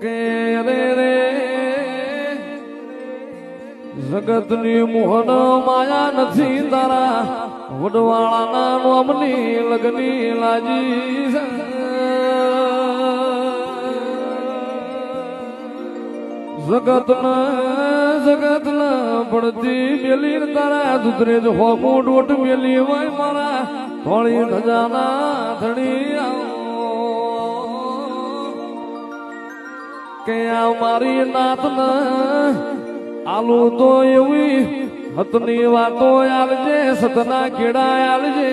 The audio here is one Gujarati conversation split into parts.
કે રે રે. મોહન માયા નથી તારા. વડવાળાના નોમની લગની લાજી. જગતના જગતના પડતી મેલી તારા. દુધરે જ હોકું ડોટ મેલી હોય મારા. થોડી ધજાના ધણી આવો કે આ મારી નાત આલુ તો એવી હતની વાતો આલજે સતના કેડા આલજે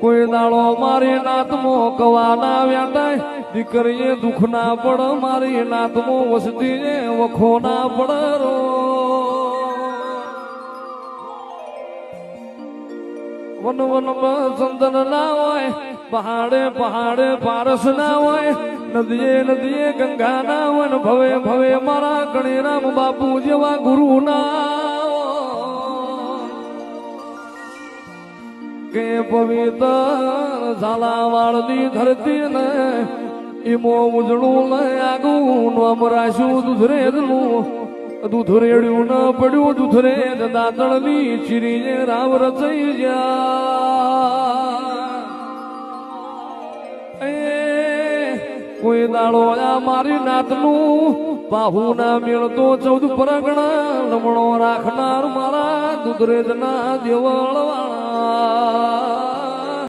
કોઈ દાડો મારી નાતમો કવાના વ્યાટાય દીકરીએ દુઃખ ના પડ, મારી નાતમો વસતી વખો ના પડ રો. વન વન સંતન ના હોય, પહાડે પહાડે પારસ ના હોય, નદીએ નદીએ ગંગા ના હોય ભવે ભવે, મારા ગણેરામ બાપુ જેવા ગુરુ ના કે પવિત્ર ઝાલાવાળની ધરતી ને ઈમો ઉજળું ને આગું નોમ રાશું દુધરેજનું દૂધરેડ્યું ન પડ્યું દૂધરે દાંતણની ચીરીને રાવ રચાઈ ગયા. કોઈ દાડો આ મારી નાતનું બાહુ ના મેળતો ચૌદ પરગણા નમણો રાખનાર મારા દુધરેજના દેવળ વાળા